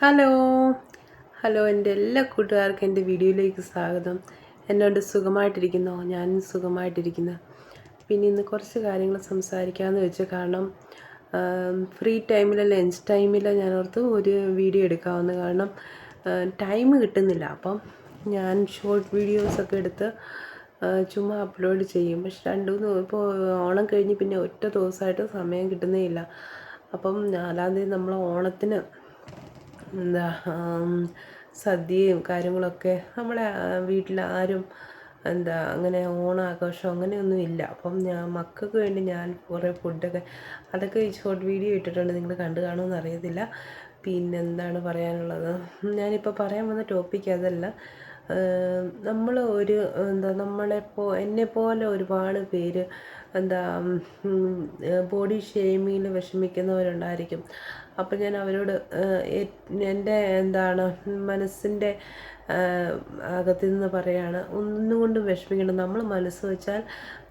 Hello. Hello എന്റെ എല്ലാ കൂട്ടുകാർക്കും എന്റെ വീഡിയോയിലേക്ക് സ്വാഗതം. എന്നോട് സുഖമായിട്ടിരിക്കുന്നോ? ഞാൻ സുഖമായിട്ടിരിക്കുന്നു. പിന്നെ ഇന്ന് കുറച്ച് കാര്യങ്ങൾ സംസാരിക്കാമെന്ന് വെച്ച് കാരണം ഫ്രീ ടൈമിൽ ലഞ്ച് ടൈമിൽ ഞാൻ ഓർത്ത് ഒരു വീഡിയോ എടുക്കാവുന്ന കാരണം ടൈം കിട്ടുന്നില്ല. അപ്പം ഞാൻ ഷോർട്ട് വീഡിയോസൊക്കെ എടുത്ത് ചുമ്മാ അപ്ലോഡ് ചെയ്യും. പക്ഷെ രണ്ട് മൂന്ന് ഇപ്പോൾ ഓണം കഴിഞ്ഞ് പിന്നെ ഒറ്റ ദിവസമായിട്ട് സമയം കിട്ടുന്നേ ഇല്ല. അപ്പം നാലാം തീയതി നമ്മൾ ഓണത്തിന് എന്താ സദ്യയും കാര്യങ്ങളൊക്കെ നമ്മളെ വീട്ടിൽ ആരും എന്താ അങ്ങനെ ഓണാഘോഷം അങ്ങനെയൊന്നും ഇല്ല. അപ്പം ഞാൻ മക്കൾക്ക് വേണ്ടി ഞാൻ കുറേ ഫുഡൊക്കെ അതൊക്കെ ഷോർട്ട് വീഡിയോ ഇട്ടിട്ടുണ്ട്. നിങ്ങൾ കണ്ടു കാണുമെന്ന് അറിയത്തില്ല. പിന്നെന്താണ് പറയാനുള്ളത്? ഞാനിപ്പോൾ പറയാൻ വന്ന ടോപ്പിക്ക് അതല്ല. നമ്മൾ ഒരു എന്താ നമ്മളെപ്പോ എന്നെപ്പോലെ ഒരുപാട് പേര് എന്താ ബോഡി ഷെയ്മിങ്ങിൽ വിഷമിക്കുന്നവരുണ്ടായിരിക്കും. അപ്പം ഞാൻ അവരോട് എന്റെ എന്താണ് മനസ്സിന്റെ അകത്തു നിന്ന് പറയാണ് ഒന്നുകൊണ്ടും വിഷമിക്കണം നമ്മൾ മനസ്സ് വെച്ചാൽ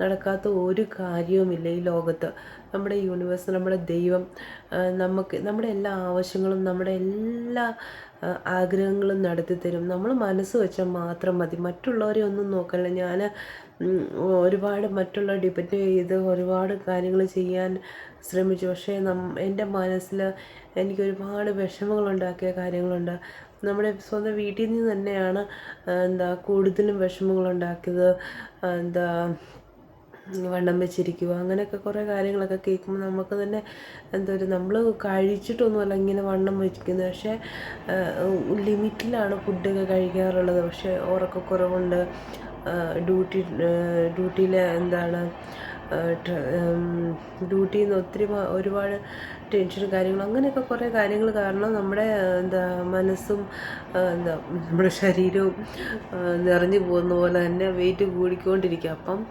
നടക്കാത്ത ഒരു കാര്യവുമില്ല ഈ ലോകത്ത്. നമ്മുടെ യൂണിവേഴ്സ് നമ്മുടെ ദൈവം നമുക്ക് നമ്മുടെ എല്ലാ ആവശ്യങ്ങളും നമ്മുടെ എല്ലാ ആഗ്രഹങ്ങളും നടത്തി തരും നമ്മൾ മനസ്സ് വെച്ചാൽ മാത്രം മതി. മറ്റുള്ളവരെ ഒന്നും നോക്കല്ല. ഞാൻ ഒരുപാട് മറ്റുള്ള ഡിപ്പെൻഡ് ചെയ്ത് ഒരുപാട് കാര്യങ്ങൾ ചെയ്യാൻ ശ്രമിച്ചു. പക്ഷേ എന്റെ മനസ്സിൽ എനിക്ക് ഒരുപാട് വിഷമങ്ങളുണ്ടാക്കിയ കാര്യങ്ങളുണ്ട്. നമ്മുടെ സ്വന്തം വീട്ടിൽ നിന്ന് തന്നെയാണ് എന്താ കൂടുതലും വിഷമങ്ങളുണ്ടാക്കിയത്. എന്താ വണ്ണം വെച്ചിരിക്കുക അങ്ങനെയൊക്കെ കുറേ കാര്യങ്ങളൊക്കെ കേൾക്കുമ്പോൾ നമുക്ക് തന്നെ എന്താ ഒരു നമ്മൾ കഴിച്ചിട്ടൊന്നുമല്ല ഇങ്ങനെ വണ്ണം വെച്ചിരിക്കുന്നത്. പക്ഷേ ലിമിറ്റിലാണ് ഫുഡൊക്കെ കഴിക്കാറുള്ളത്. പക്ഷേ ഉറക്കക്കുറവുണ്ട്. ഡ്യൂട്ടി ഡ്യൂട്ടിയിൽ എന്താണ് ഡ്യൂട്ടിയിൽ നിന്ന് ഒത്തിരി ഒരുപാട് ടെൻഷനും കാര്യങ്ങളും അങ്ങനെയൊക്കെ കുറേ കാര്യങ്ങൾ കാരണം നമ്മുടെ എന്താ മനസ്സും എന്താ നമ്മുടെ ശരീരവും നിറഞ്ഞു പോകുന്ന പോലെ തന്നെ വെയിറ്റ് കൂടിക്കൊണ്ടിരിക്കുക അപ്പം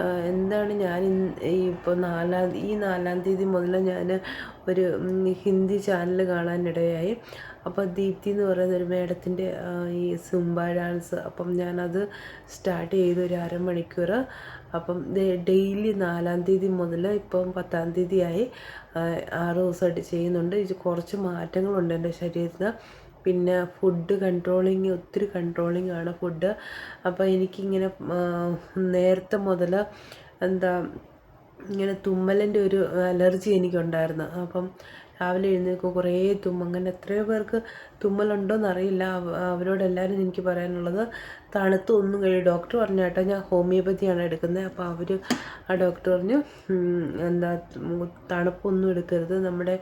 എന്താണ് ഞാൻ ഇപ്പോൾ നാലാം ഈ നാലാം തീയതി മുതൽ ഞാൻ ഒരു ഹിന്ദി ചാനൽ കാണാനിടയായി. അപ്പോൾ ദീപ്തി എന്ന് പറയുന്ന ഒരു മേഡത്തിന്റെ ഈ സുംബ ഡാൻസ് അപ്പം ഞാനത് സ്റ്റാർട്ട് ചെയ്തു ഒരു അരമണിക്കൂർ. അപ്പം ഡെയിലി നാലാം തീയതി മുതൽ ഇപ്പം പത്താം തീയതിയായി ആറ് ദിവസമായിട്ട് ചെയ്യുന്നുണ്ട്. ഇത് കുറച്ച് മാറ്റങ്ങളുണ്ട് എന്റെ ശരീരത്തിന്. പിന്നെ ഫുഡ് കൺട്രോളിങ് ഒത്തിരി കൺട്രോളിങ് ആണ് ഫുഡ് അപ്പോൾ എനിക്കിങ്ങനെ നേരത്തെ മുതൽ എന്താ ഇങ്ങനെ തുമ്മലിന്റെ ഒരു അലർജി എനിക്കുണ്ടായിരുന്നു. അപ്പം രാവിലെ എഴുന്നേൽക്കും കുറേ തുമ്മ അങ്ങനെ എത്രയോ പേർക്ക് തുമ്മലുണ്ടോയെന്നറിയില്ല അവരോടെല്ലാവരും എനിക്ക് പറയാനുള്ളത് തണുത്ത് ഒന്നും കഴിയും. ഡോക്ടർ പറഞ്ഞു കേട്ടോ ഞാൻ ഹോമിയോപ്പതിയാണ് എടുക്കുന്നത്. അപ്പോൾ അവർ ആ ഡോക്ടർ പറഞ്ഞു എന്താ തണുപ്പൊന്നും എടുക്കരുത്. നമ്മുടെ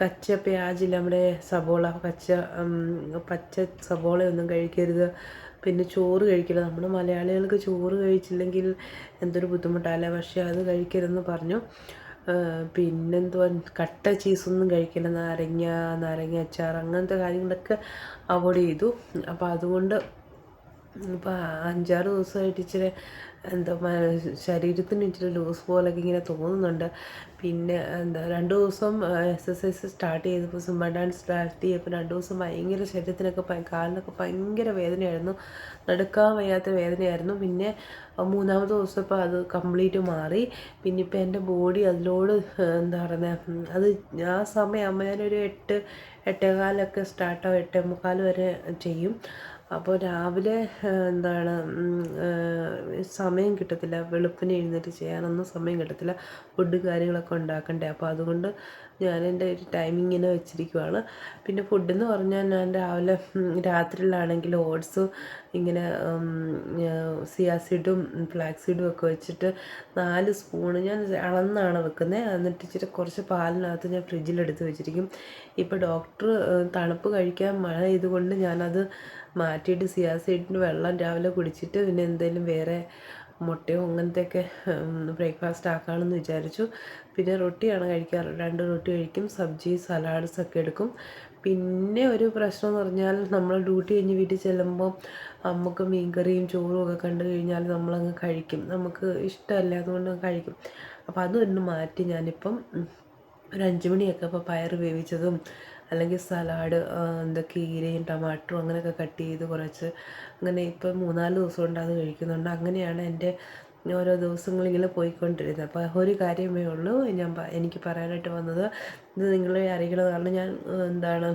കച്ച പ്യാജിൽ നമ്മുടെ സബോള കച്ച പച്ച സബോളയൊന്നും കഴിക്കരുത്. പിന്നെ ചോറ് കഴിക്കില്ല. നമ്മൾ മലയാളികൾക്ക് ചോറ് കഴിച്ചില്ലെങ്കിൽ എന്തൊരു ബുദ്ധിമുട്ടല്ലേ? പക്ഷേ അത് കഴിക്കരുതെന്ന് പറഞ്ഞു. പിന്നെന്തുവാ? കട്ട ചീസൊന്നും കഴിക്കില്ല. നാരങ്ങ നാരങ്ങ അച്ചാർ അങ്ങനത്തെ കാര്യങ്ങളൊക്കെ അവോയ്ഡ് ചെയ്തു. അപ്പോൾ അതുകൊണ്ട് ഇപ്പോൾ അഞ്ചാറ് ദിവസമായിട്ട് ഇച്ചിരി എന്താ ശരീരത്തിന് ഇച്ചിരി ലൂസ് പോലൊക്കെ ഇങ്ങനെ തോന്നുന്നുണ്ട്. പിന്നെ എന്താ രണ്ട് ദിവസം എക്സസൈസ് സ്റ്റാർട്ട് ചെയ്തപ്പോൾ സിമ്മ ഡാൻസ് സ്റ്റാർട്ട് ചെയ്തപ്പോൾ രണ്ട് ദിവസം ഭയങ്കര ശരീരത്തിനൊക്കെ കാലിനൊക്കെ ഭയങ്കര വേദനയായിരുന്നു. നടക്കാൻ വയ്യാത്ത വേദനയായിരുന്നു. പിന്നെ മൂന്നാമത്തെ ദിവസം ഇപ്പോൾ അത് കംപ്ലീറ്റ് മാറി. പിന്നെ ഇപ്പോൾ എന്റെ ബോഡി അതിലോട് എന്താ പറയുന്നത് അത് ആ സമയമാകുമ്പോൾ ഞാനൊരു എട്ട് എട്ടേകാലൊക്കെ സ്റ്റാർട്ടാവും എട്ടേ മുക്കാൽ വരെ ചെയ്യും. അപ്പോൾ രാവിലെ എന്താണ് സമയം കിട്ടത്തില്ല. വെളുപ്പിനെ എഴുന്നേറ്റ് ചെയ്യാനൊന്നും സമയം കിട്ടത്തില്ല. ഫുഡ് കാര്യങ്ങളൊക്കെ ഉണ്ടാക്കണ്ടേ. അപ്പോൾ അതുകൊണ്ട് ഞാൻ എന്റെ ഒരു ടൈമിങ്ങിനെ വെച്ചിരിക്കുവാണ്. പിന്നെ ഫുഡെന്ന് പറഞ്ഞാൽ ഞാൻ രാവിലെ രാത്രിയിലാണെങ്കിൽ ഓട്സ് ഇങ്ങനെ സിയാസിഡും ഫ്ലാക്സിഡും ഒക്കെ വെച്ചിട്ട് നാല് സ്പൂണ് ഞാൻ അളന്നാണ് വെക്കുന്നത് എന്നിട്ട് ഇച്ചിരി കുറച്ച് പാലിനകത്ത് ഞാൻ ഫ്രിഡ്ജിലെടുത്ത് വെച്ചിരിക്കും. ഇപ്പോൾ ഡോക്ടർ തണുപ്പ് കഴിക്കാൻ മഴ ഇതുകൊണ്ട് ഞാനത് മാറ്റിയിട്ട് സിയാസിഡിന്റെ വെള്ളം രാവിലെ കുടിച്ചിട്ട് പിന്നെ എന്തെങ്കിലും വേറെ മുട്ടയോ അങ്ങനത്തെയൊക്കെ ബ്രേക്ക്ഫാസ്റ്റ് ആക്കാമെന്ന് വിചാരിച്ചു. പിന്നെ റൊട്ടിയാണ് കഴിക്കാറ്. രണ്ട് റൊട്ടി കഴിക്കും സബ്ജി സലാഡ്സ് ഒക്കെ എടുക്കും. പിന്നെ ഒരു പ്രശ്നം എന്ന് പറഞ്ഞാൽ നമ്മൾ ഡ്യൂട്ടി കഴിഞ്ഞ് വീട്ടിൽ ചെല്ലുമ്പോൾ നമുക്ക് മീൻകറിയും ചോറും ഒക്കെ കണ്ടു കഴിഞ്ഞാൽ നമ്മളങ്ങ് കഴിക്കും. നമുക്ക് ഇഷ്ടമല്ല അതുകൊണ്ട് കഴിക്കും. അപ്പോൾ അതൊന്ന് മാറ്റി ഞാനിപ്പം ഒരു അഞ്ച് മണിയൊക്കെ ഇപ്പോൾ പയർ വേവിച്ചതും അല്ലെങ്കിൽ സലാഡ് എന്താ കീരയും ടമാറ്ററും അങ്ങനെയൊക്കെ കട്ട് ചെയ്ത് കുറച്ച് അങ്ങനെ ഇപ്പം മൂന്നാൽ ദിവസം കൊണ്ട് അത് കഴിക്കുന്നുണ്ട്. അങ്ങനെയാണ് എന്റെ ഓരോ ദിവസങ്ങളിങ്ങനെ പോയിക്കൊണ്ടിരുന്നത്. അപ്പോൾ ഒരു കാര്യമേ ഉള്ളൂ. ഞാൻ എനിക്ക് പറയാനായിട്ട് വന്നത് ഇത് നിങ്ങളെ അറിയിക്കണം കാരണം ഞാൻ എന്താണ്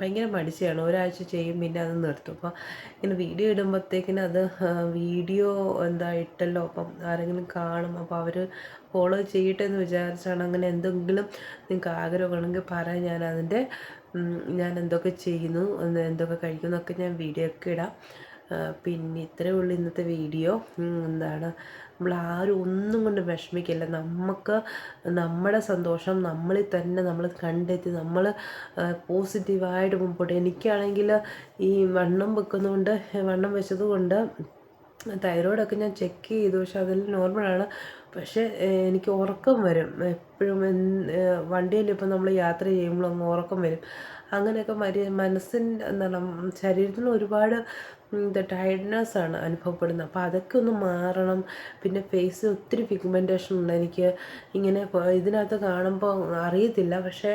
ഭയങ്കര മടിച്ചാണ്. ഒരാഴ്ച ചെയ്യും പിന്നെ അത് നിർത്തും. അപ്പോൾ ഇങ്ങനെ വീഡിയോ ഇടുമ്പോഴത്തേക്കിന് അത് വീഡിയോ എന്താ ഇട്ടല്ലോ അപ്പം ആരെങ്കിലും കാണും. അപ്പോൾ അവർ ഫോളോ ചെയ്യട്ടെ എന്ന് വിചാരിച്ചാണ് അങ്ങനെ എന്തെങ്കിലും നിങ്ങൾക്ക് ആഗ്രഹമാണെങ്കിൽ പറയാൻ ഞാൻ അതിന്റെ ഞാൻ എന്തൊക്കെ ചെയ്യുന്നു എന്തൊക്കെ കഴിക്കുന്നു എന്നൊക്കെ ഞാൻ വീഡിയോ ഒക്കെ ഇടാം. പിന്നെ ഇത്രയേ ഉള്ളൂ ഇന്നത്തെ വീഡിയോ. എന്താണ്? നമ്മൾ ആരും ഒന്നും കൊണ്ട് വിഷമിക്കില്ല. നമുക്ക് നമ്മുടെ സന്തോഷം നമ്മളിൽ തന്നെ നമ്മൾ കണ്ടെത്തി നമ്മൾ പോസിറ്റീവായിട്ട് മുമ്പോട്ട്. എനിക്കാണെങ്കിൽ ഈ വണ്ണം വെക്കുന്നതുകൊണ്ട് വണ്ണം വെച്ചതുകൊണ്ട് തൈറോയിഡൊക്കെ ഞാൻ ചെക്ക് ചെയ്തു. പക്ഷെ അതെല്ലാം നോർമലാണ് പക്ഷേ എനിക്ക് ഉറക്കം വരും. എപ്പോഴും വണ്ടിയിൽ ഇപ്പം നമ്മൾ യാത്ര ചെയ്യുമ്പോൾ ഉറക്കം വരും. അങ്ങനെയൊക്കെ മരി മനസ്സിന് എന്താണ് ശരീരത്തിന് ഒരുപാട് ഇത് ടയർഡ്നെസ് ആണ് അനുഭവപ്പെടുന്നത്. അപ്പോൾ അതൊക്കെ ഒന്ന് മാറണം. പിന്നെ ഫേസ് ഒത്തിരി പിഗ്മെന്റേഷൻ ഉണ്ട്. എനിക്ക് ഇങ്ങനെ ഇതിനകത്ത് കാണുമ്പോൾ അറിയത്തില്ല. പക്ഷേ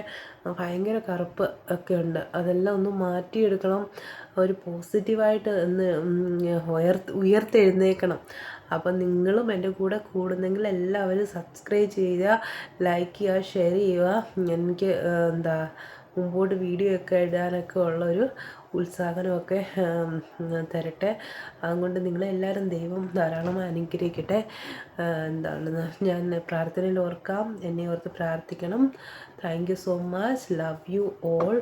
ഭയങ്കര കറുപ്പ് ഒക്കെ ഉണ്ട്. അതെല്ലാം ഒന്ന് മാറ്റിയെടുക്കണം. ഒരു പോസിറ്റീവായിട്ട് ഒന്ന് ഉയർ ഉയർത്തെഴുന്നേൽക്കണം അപ്പം നിങ്ങളും എന്റെ കൂടെ കൂടുന്നെങ്കിൽ എല്ലാവരും സബ്സ്ക്രൈബ് ചെയ്യുക ലൈക്ക് ചെയ്യുക ഷെയർ ചെയ്യുക. എനിക്ക് എന്താ മുമ്പോട്ട് വീഡിയോ ഒക്കെ ഇടാനൊക്കെ ഉള്ളൊരു ഉത്സാഹനമൊക്കെ തരട്ടെ. അതുകൊണ്ട് നിങ്ങളെല്ലാവരും ദൈവം ധാരാളം അനുഗ്രഹിക്കട്ടെ. എന്താണ് ഞാൻ പ്രാർത്ഥനയിൽ ഓർക്കാം. എന്നെ ഓർത്ത് പ്രാർത്ഥിക്കണം. Thank you so much love you all